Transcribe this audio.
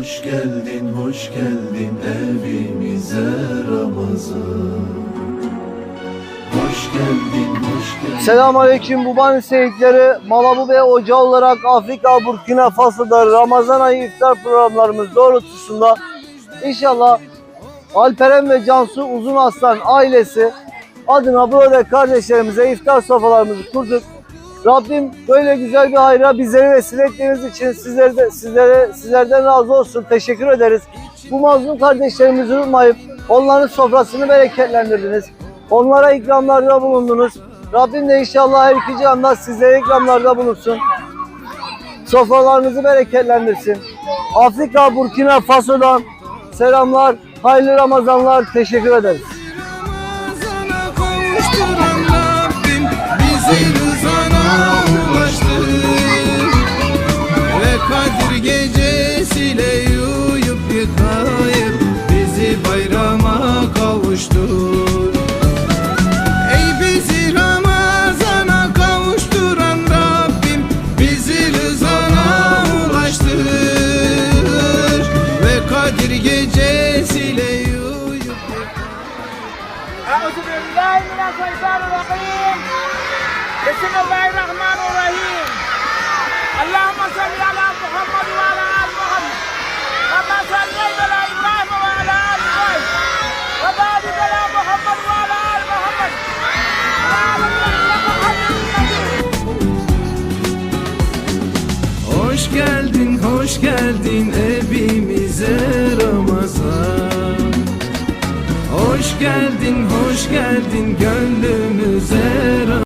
geldin, hoş geldin evimize Ramazan. Hoş geldin, hoş geldin. Selamünaleyküm Bubani Seyitleri. Malabu ve Ocağı olarak Afrika Burkina Faso'da Ramazan ayı iftar programlarımız doğrultusunda inşallah Alperen ve Cansu Uzun Aslan ailesi adına burada kardeşlerimize iftar sofralarımızı kurduk. Rabbim böyle güzel bir hayra bizleri vesile ettiğiniz için sizlere de, sizlere, sizlerden razı olsun. Teşekkür ederiz. Bu mazlum kardeşlerimizi unutmayıp onların sofrasını bereketlendirdiniz. Onlara ikramlarda bulundunuz. Rabbim de inşallah her iki cihanda sizlere ikramlarda bulunsun. Sofralarınızı bereketlendirsin. Afrika, Burkina Faso'dan selamlar, hayırlı Ramazanlar, teşekkür ederiz. Rabbim Kadir gecesiyle yuyup yıkayıp Bizi bayrama kavuştur. Ey bizi Ramazan'a kavuşturan Rabbim Bizi rızana ulaştır. Ve Kadir gecesiyle yuyup yıkayıp Euzu billahi mineşşeytanirracim Bismillahirrahmanirrahim Geldin, hoş geldin evimize Ramazan. Hoş geldin, hoş geldin gönlümüze